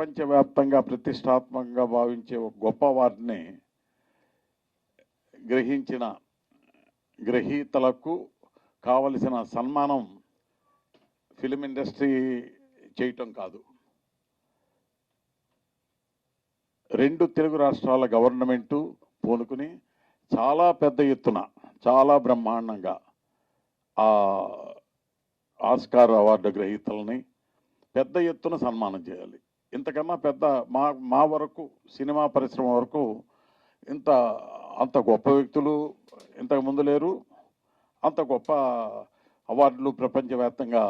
ప్రపంచవ్యాప్తంగా ప్రతిష్టాత్మకంగా భావించే ఒక గొప్ప వారిని గ్రహించిన గ్రహీతలకు కావలసిన సన్మానం ఫిలిం ఇండస్ట్రీ చేయటం కాదు. రెండు తెలుగు రాష్ట్రాల గవర్నమెంటు పూనుకుని చాలా పెద్ద ఎత్తున చాలా బ్రహ్మాండంగా ఆ ఆస్కార్ అవార్డు గ్రహీతలని పెద్ద ఎత్తున సన్మానం చేయాలి. ఇంతకన్నా పెద్ద మా మా వరకు సినిమా పరిశ్రమ వరకు ఇంత అంత గొప్ప వ్యక్తులు ఇంతకు ముందు లేరు. అంత గొప్ప అవార్డులు ప్రపంచవ్యాప్తంగా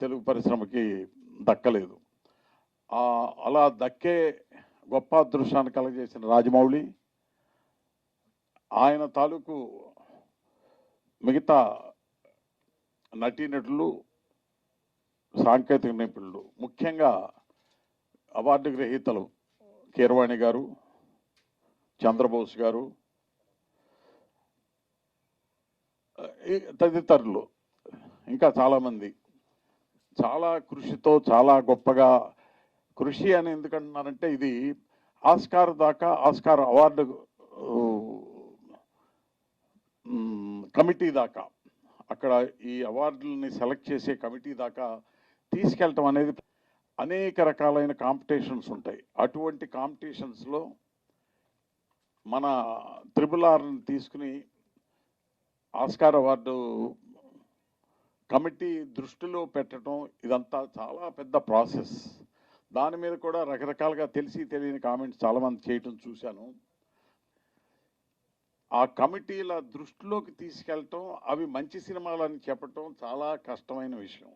తెలుగు పరిశ్రమకి దక్కలేదు. అలా దక్కే గొప్ప అదృష్టాన్ని కలగజేసిన రాజమౌళి ఆయన తాలూకు మిగతా నటీనటులు సాంకేతిక నిపుణులు ముఖ్యంగా అవార్డు గ్రహీతలు కీరవాణి గారు చంద్రబోస్ గారు ఈ తదితరులు ఇంకా చాలామంది. చాలా కృషితో చాలా గొప్పగా కృషి అని ఎందుకంటున్నారంటే ఇది ఆస్కార్ దాకా ఆస్కార్ అవార్డు కమిటీ దాకా. అక్కడ ఈ అవార్డులని సెలెక్ట్ చేసే కమిటీ దాకా తీసుకెళ్ళటం అనేది అనేక రకాలైన కాంపిటీషన్స్ ఉంటాయి. అటువంటి కాంపిటీషన్స్లో మన త్రిబుల్ ఆర్ని తీసుకుని ఆస్కార్ అవార్డు కమిటీ దృష్టిలో పెట్టడం ఇదంతా చాలా పెద్ద ప్రాసెస్. దాని మీద కూడా రకరకాలుగా తెలిసి తెలియని కామెంట్స్ చాలామంది చేయటం చూశాను. ఆ కమిటీల దృష్టిలోకి తీసుకెళ్ళటం అవి మంచి సినిమాలని చెప్పటం చాలా కష్టమైన విషయం.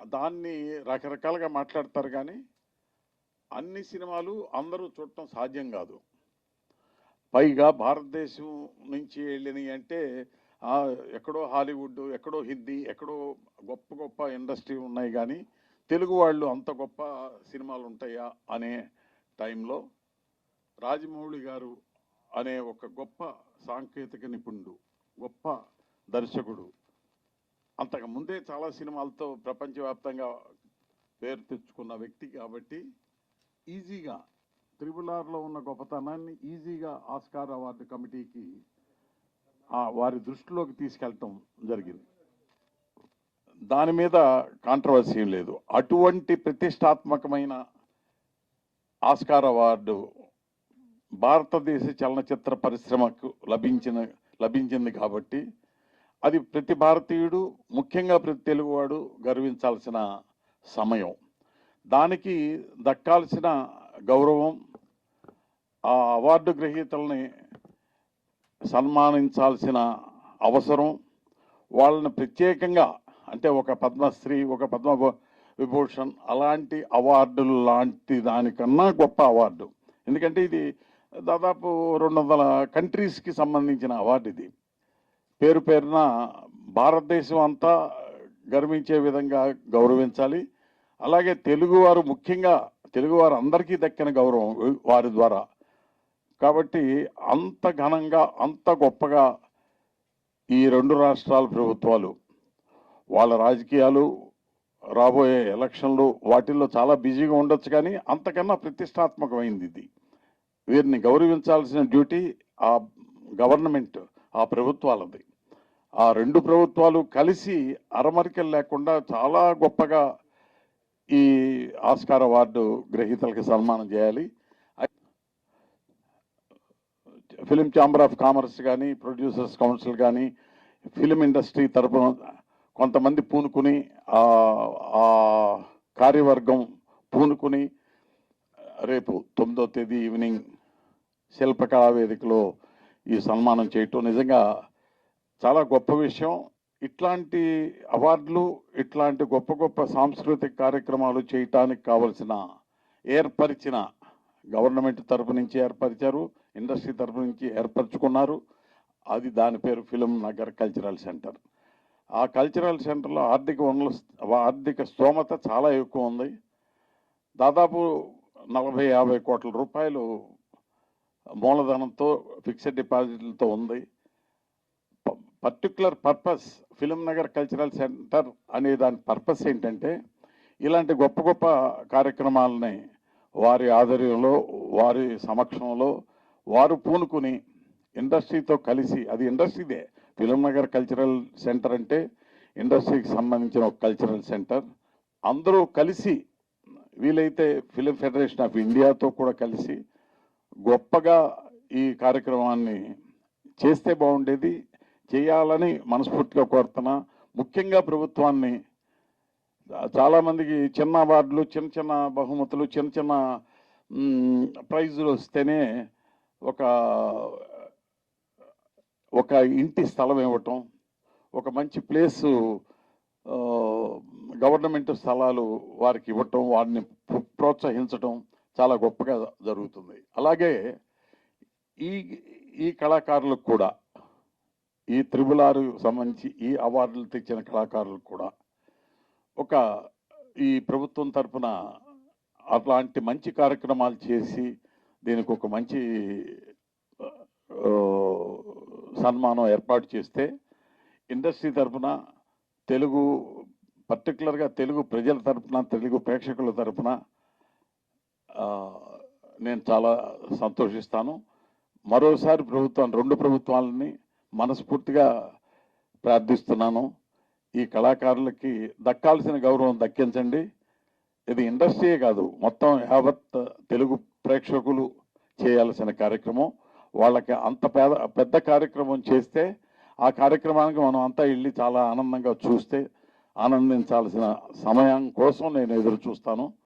దాన్ని రకరకాలుగా మాట్లాడతారు కానీ అన్ని సినిమాలు అందరూ చూడటం సాధ్యం కాదు. పైగా భారతదేశం నుంచి వెళ్ళినవి అంటే ఎక్కడో హాలీవుడ్ ఎక్కడో హిందీ ఎక్కడో గొప్ప గొప్ప ఇండస్ట్రీ ఉన్నాయి కానీ తెలుగు వాళ్ళు అంత గొప్ప సినిమాలు ఉంటాయా అనే టైంలో రాజమౌళి గారు అనే ఒక గొప్ప సాంకేతిక నిపుణుడు గొప్ప దర్శకుడు అంతకు ముందే చాలా సినిమాలతో ప్రపంచవ్యాప్తంగా పేరు తెచ్చుకున్న వ్యక్తి కాబట్టి ఈజీగా త్రిబుల్ ఆర్లో ఉన్న గొప్పతనాన్ని ఈజీగా ఆస్కార్ అవార్డు కమిటీకి ఆ వారి దృష్టిలోకి తీసుకెళ్ళటం జరిగింది. దాని మీద కాంట్రవర్సీ ఏం లేదు. అటువంటి ప్రతిష్టాత్మకమైన ఆస్కార్ అవార్డు భారతదేశ చలనచిత్ర పరిశ్రమకు లభించిన లభించింది కాబట్టి అది ప్రతి భారతీయుడు ముఖ్యంగా ప్రతి తెలుగువాడు గర్వించాల్సిన సమయం. దానికి దక్కాల్సిన గౌరవం ఆ అవార్డు గ్రహీతల్ని సన్మానించాల్సిన అవసరం వాళ్ళని ప్రత్యేకంగా అంటే ఒక పద్మశ్రీ ఒక పద్మ విభూషణ్ అలాంటి అవార్డులు లాంటి దానికన్నా గొప్ప అవార్డు. ఎందుకంటే ఇది దాదాపు రెండు వందల కంట్రీస్కి సంబంధించిన అవార్డు ఇది. పేరు పేరున భారతదేశం అంతా గర్వించే విధంగా గౌరవించాలి. అలాగే తెలుగువారు ముఖ్యంగా తెలుగువారు అందరికీ దక్కిన గౌరవం వారి ద్వారా. కాబట్టి అంత ఘనంగా అంత గొప్పగా ఈ రెండు రాష్ట్రాల ప్రభుత్వాలు వాళ్ళ రాజకీయాలు రాబోయే ఎలక్షన్లు వాటిల్లో చాలా బిజీగా ఉండొచ్చు కానీ అంతకన్నా ప్రతిష్టాత్మకమైంది ఇది. వీరిని గౌరవించాల్సిన డ్యూటీ ఆ గవర్నమెంట్ ఆ ప్రభుత్వాలది. ఆ రెండు ప్రభుత్వాలు కలిసి అరమరికలు లేకుండా చాలా గొప్పగా ఈ ఆస్కార్ అవార్డు గ్రహీతలకు సన్మానం చేయాలి. ఫిలిం ఛాంబర్ ఆఫ్ కామర్స్ కానీ ప్రొడ్యూసర్స్ కౌన్సిల్ కానీ ఫిలిం ఇండస్ట్రీ తరపున కొంతమంది పూనుకుని ఆ ఆ కార్యవర్గం పూనుకుని రేపు తొమ్మిదో తేదీ ఈవినింగ్ శిల్పకళా వేదికలో ఈ సన్మానం చేయటం నిజంగా చాలా గొప్ప విషయం. ఇట్లాంటి అవార్డులు ఇట్లాంటి గొప్ప గొప్ప సాంస్కృతిక కార్యక్రమాలు చేయటానికి కావలసిన ఏర్పరిచిన గవర్నమెంట్ తరపు నుంచి ఏర్పరిచారు ఇండస్ట్రీ తరపు నుంచి ఏర్పరచుకున్నారు. అది దాని పేరు ఫిలిం నగర్ కల్చరల్ సెంటర్. ఆ కల్చరల్ సెంటర్లో ఆర్థిక వనరుల ఆర్థిక స్తోమత చాలా ఎక్కువ ఉంది. దాదాపు నలభై యాభై కోట్ల రూపాయలు మూలధనంతో ఫిక్స్డ్ డిపాజిట్లతో ఉంది. Particular purpose film Nagar cultural centre అనే దాని పర్పస్ ఏంటంటే ఇలాంటి గొప్ప గొప్ప కార్యక్రమాలని వారి ఆధ్వర్యంలో వారి సమక్షంలో వారు పూనుకుని ఇండస్ట్రీతో కలిసి అది ఇండస్ట్రీదే. ఫిలిం నగర్ కల్చరల్ సెంటర్ అంటే ఇండస్ట్రీకి సంబంధించిన ఒక కల్చరల్ సెంటర్ అందరూ కలిసి వీలైతే ఫిలిం ఫెడరేషన్ ఆఫ్ ఇండియాతో కూడా కలిసి గొప్పగా ఈ కార్యక్రమాన్ని చేస్తే బాగుండేది. చేయాలని మనస్ఫూర్తిగా కోరుతున్నా. ముఖ్యంగా ప్రభుత్వాన్ని చాలామందికి చిన్న అవార్డులు చిన్న చిన్న బహుమతులు చిన్న చిన్న ప్రైజులు వస్తేనే ఒక ఒక ఇంటి స్థలం ఇవ్వటం ఒక మంచి ప్లేసు గవర్నమెంట్ స్థలాలు వారికి ఇవ్వటం వారిని ప్రోత్సహించటం చాలా గొప్పగా జరుగుతుంది. అలాగే ఈ ఈ కళాకారులకు కూడా ఈ త్రిబుల్ ఆరు సంబంధించి ఈ అవార్డులు తెచ్చిన కళాకారులు కూడా ఒక ఈ ప్రభుత్వం తరపున అట్లాంటి మంచి కార్యక్రమాలు చేసి దీనికి ఒక మంచి సన్మానం ఏర్పాటు చేస్తే ఇండస్ట్రీ తరఫున తెలుగు పర్టికులర్గా తెలుగు ప్రజల తరపున తెలుగు ప్రేక్షకుల తరఫున నేను చాలా సంతోషిస్తాను. మరోసారి ప్రభుత్వం రెండు ప్రభుత్వాలని మనస్ఫూర్తిగా ప్రార్థిస్తున్నాను. ఈ కళాకారులకి దక్కాల్సిన గౌరవం దక్కించండి. ఇది ఇండస్ట్రీయే కాదు మొత్తం యావత్ తెలుగు ప్రేక్షకులు చేయాల్సిన కార్యక్రమం. వాళ్ళకి అంత పెద్ద పెద్ద కార్యక్రమం చేస్తే ఆ కార్యక్రమానికి మనం అంతా వెళ్ళి చాలా ఆనందంగా చూస్తే ఆనందించాల్సిన సమయం కోసం నేను ఎదురు చూస్తాను.